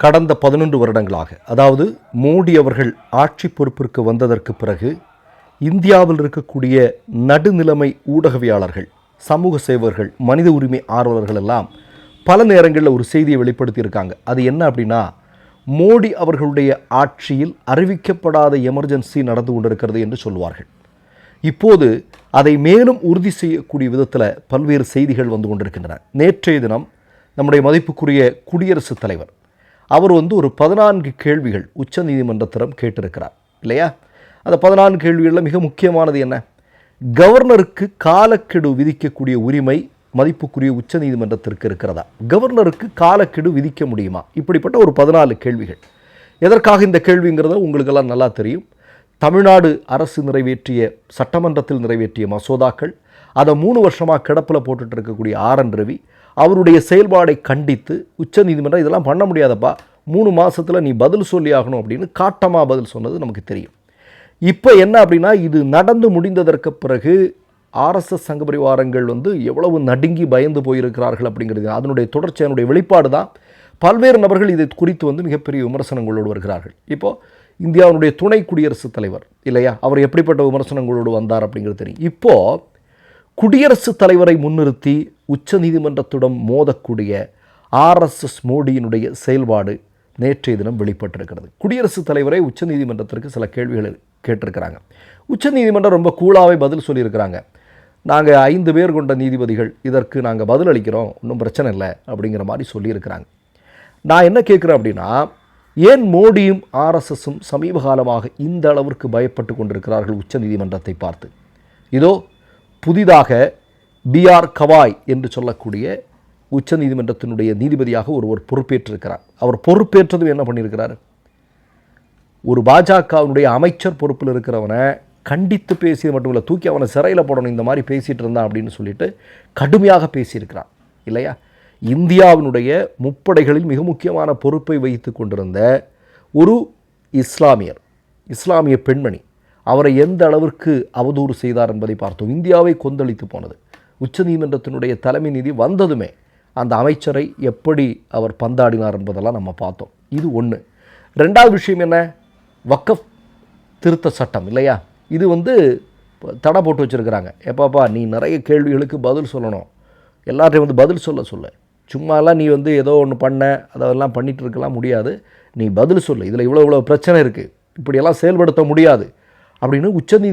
கடந்த பதினொன்று வருடங்களாக அதாவது மோடி அவர்கள் ஆட்சி பொறுப்பிற்கு வந்ததற்கு பிறகு இந்தியாவில் இருக்கக்கூடிய நடுநிலைமை ஊடகவியாளர்கள் சமூக சேவர்கள் மனித உரிமை ஆர்வலர்கள் எல்லாம் பல நேரங்களில் ஒரு செய்தியை வெளிப்படுத்தியிருக்காங்க. அது என்ன அப்படின்னா மோடி அவர்களுடைய ஆட்சியில் அறிவிக்கப்படாத எமர்ஜென்சி நடந்து கொண்டிருக்கிறது என்று சொல்வார்கள் இப்போது அதை மேலும் உறுதி செய்யக்கூடிய விதத்தில் பல்வேறு செய்திகள் வந்து கொண்டிருக்கின்றன. நேற்றைய தினம் நம்முடைய மதிப்புக்குரிய குடியரசுத் தலைவர் அவர் வந்து ஒரு பதினான்கு கேள்விகள் உச்ச நீதிமன்றத்திடம் கேட்டிருக்கிறார் இல்லையா? அந்த பதினான்கு கேள்விகளில் மிக முக்கியமானது என்ன? கவர்னருக்கு காலக்கெடு விதிக்கக்கூடிய உரிமை மதிப்புக்குரிய உச்ச நீதிமன்றத்திற்கு இருக்கிறதா? கவர்னருக்கு காலக்கெடு விதிக்க முடியுமா? இப்படிப்பட்ட ஒரு பதினாலு கேள்விகள். எதற்காக இந்த கேள்விங்கிறத உங்களுக்கெல்லாம் நல்லா தெரியும். தமிழ்நாடு அரசு நிறைவேற்றிய சட்டமன்றத்தில் நிறைவேற்றிய மசோதாக்கள் அதை மூணு வருஷமாக கிடப்பில் போட்டுட்டு இருக்கக்கூடிய ஆர் என் ரவி அவருடைய செயல்பாடை கண்டித்து உச்ச நீதிமன்றம் இதெல்லாம் பண்ண முடியாதப்பா. மூணு மாதத்தில் நீ பதில் சொல்லி ஆகணும் அப்படின்னு காட்டமாக பதில் சொன்னது நமக்கு தெரியும். இப்போ என்ன அப்படின்னா இது நடந்து முடிந்ததற்கு பிறகு ஆர்எஸ்எஸ் சங்க பரிவாரங்கள் வந்து எவ்வளவு நடுங்கி பயந்து போயிருக்கிறார்கள் அப்படிங்கிறது அதனுடைய தொடர்ச்சி அதனுடைய வெளிப்பாடு தான். பல்வேறு நபர்கள் இதை குறித்து வந்து மிகப்பெரிய விமர்சனங்களோடு வருகிறார்கள். இப்போது இந்தியாவுடைய துணை குடியரசுத் தலைவர் இல்லையா? அவர் எப்படிப்பட்ட விமர்சனங்களோடு வந்தார் அப்படிங்கிறது தெரியும். இப்போது குடியரசுத் தலைவரை முன்னிறுத்தி உச்சநீதிமன்றத்துடன் மோதக்கூடிய ஆர்எஸ்எஸ் மோடியினுடைய செயல்பாடு நேற்றைய தினம் வெளிப்பட்டிருக்கிறது. குடியரசுத் தலைவரை உச்ச நீதிமன்றத்திற்கு சில கேள்விகள் கேட்டிருக்கிறாங்க. உச்சநீதிமன்றம் ரொம்ப கூலாகவே பதில் சொல்லியிருக்கிறாங்க. நாங்கள் ஐந்து பேர் கொண்ட நீதிபதிகள் இதற்கு நாங்கள் பதில் அளிக்கிறோம் ஒன்றும் பிரச்சனை இல்லை அப்படிங்கிற மாதிரி சொல்லியிருக்கிறாங்க. நான் என்ன கேட்குறேன் அப்படின்னா ஏன் மோடியும் ஆர்எஸ்எஸும் சமீப காலமாக இந்த அளவிற்கு பயப்பட்டு கொண்டிருக்கிறார்கள் உச்சநீதிமன்றத்தை பார்த்து? இதோ புதிதாக பிஆர் கவாய் என்று சொல்லக்கூடிய உச்ச நீதிமன்றத்தினுடைய நீதிபதியாக ஒருவர் பொறுப்பேற்றிருக்கிறார். அவர் பொறுப்பேற்றதும் என்ன பண்ணியிருக்கிறார்? ஒரு பாஜகவினுடைய அமைச்சர் பொறுப்பில் இருக்கிறவனை கண்டித்து பேசியது மட்டும் இல்லை தூக்கி அவனை சிறையில் போடணும் இந்த மாதிரி பேசிகிட்டு இருந்தான் அப்படின்னு சொல்லிட்டு கடுமையாக பேசியிருக்கிறான் இல்லையா? இந்தியாவினுடைய முப்படைகளில் மிக முக்கியமான பொறுப்பை வைத்து கொண்டிருந்த ஒரு இஸ்லாமியர் இஸ்லாமிய பெண்மணி அவரை எந்த அளவிற்கு அவதூறு செய்தார் என்பதை பார்த்தோம். இந்தியாவை கொந்தளித்து போனது. உச்சநீதிமன்றத்தினுடைய தலைமை நீதி வந்ததுமே அந்த அமைச்சரை எப்படி அவர் பந்தாடினார் என்பதெல்லாம் நம்ம பார்த்தோம். இது ஒன்று ரெண்டாவது விஷயம் என்ன? வக்கஃப் திருத்த சட்டம் இல்லையா? இது வந்து தடை போட்டு வச்சுருக்கிறாங்க. ஏப்பாப்பா நீ நிறைய கேள்விகளுக்கு பதில் சொல்லணும். எல்லார்ட்டையும் வந்து பதில் சொல்ல சொல்ல. சும்மாலாம் நீ வந்து ஏதோ ஒன்று பண்ண அதெல்லாம் பண்ணிகிட்டு இருக்கலாம் முடியாது. நீ பதில் சொல்லு. இதில் இவ்வளோ இவ்வளோ பிரச்சனை இருக்குது இப்படியெல்லாம் செயல்படுத்த முடியாது. அப்படின்னு உச்சநீதி